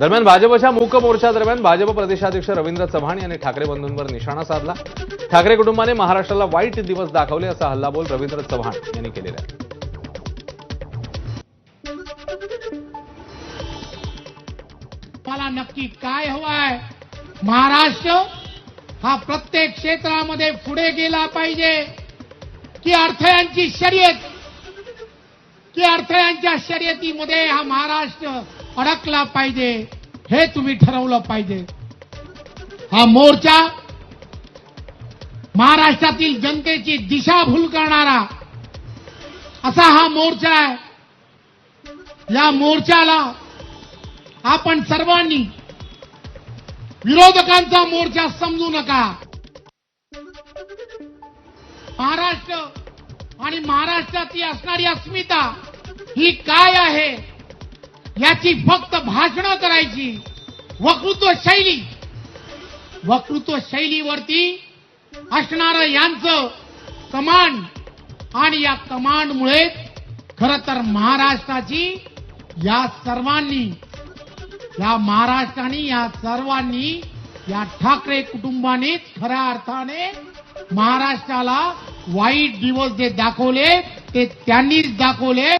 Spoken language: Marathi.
दरम्यान भाजपच्या मूक मोर्चादरम्यान भाजप प्रदेशाध्यक्ष रवींद्र चव्हाण यांनी ठाकरे बंधूंवर निशाणा साधला. ठाकरे कुटुंबाने महाराष्ट्राला वाईट दिवस दाखवले असा हल्लाबोल रवींद्र चव्हाण यांनी केलेला आहे. मला नक्की काय हवंय? महाराष्ट्र हा प्रत्येक क्षेत्रामध्ये पुढे गेला पाहिजे. की अडथळ्यांची शर्यत? की अडथळ्यांच्या शर्यतीमध्ये हा महाराष्ट्र अडकला पाहिजे हे तुम्ही ठरवलं पाहिजे. हा मोर्चा महाराष्ट्रातील जनतेची दिशाभूल करणारा असा हा मोर्चा आहे. या मोर्चाला आपण सर्वांनी विरोधकांचा मोर्चा समजू नका. महाराष्ट्र आणि महाराष्ट्राची असणारी अस्मिता ही काय आहे? याची फक्त भाषणं करायची. वक्तृत्व शैली. वक्तृत्व शैलीवरती असणारं यांचं कमांड आणि या कमांडमुळे खर तर महाराष्ट्राची या सर्वांनी या महाराष्ट्राने या सर्वांनी या ठाकरे कुटुंबानेच खऱ्या अर्थाने महाराष्ट्राला वाईट दिवस जे दाखवले ते त्यांनीच दाखवले.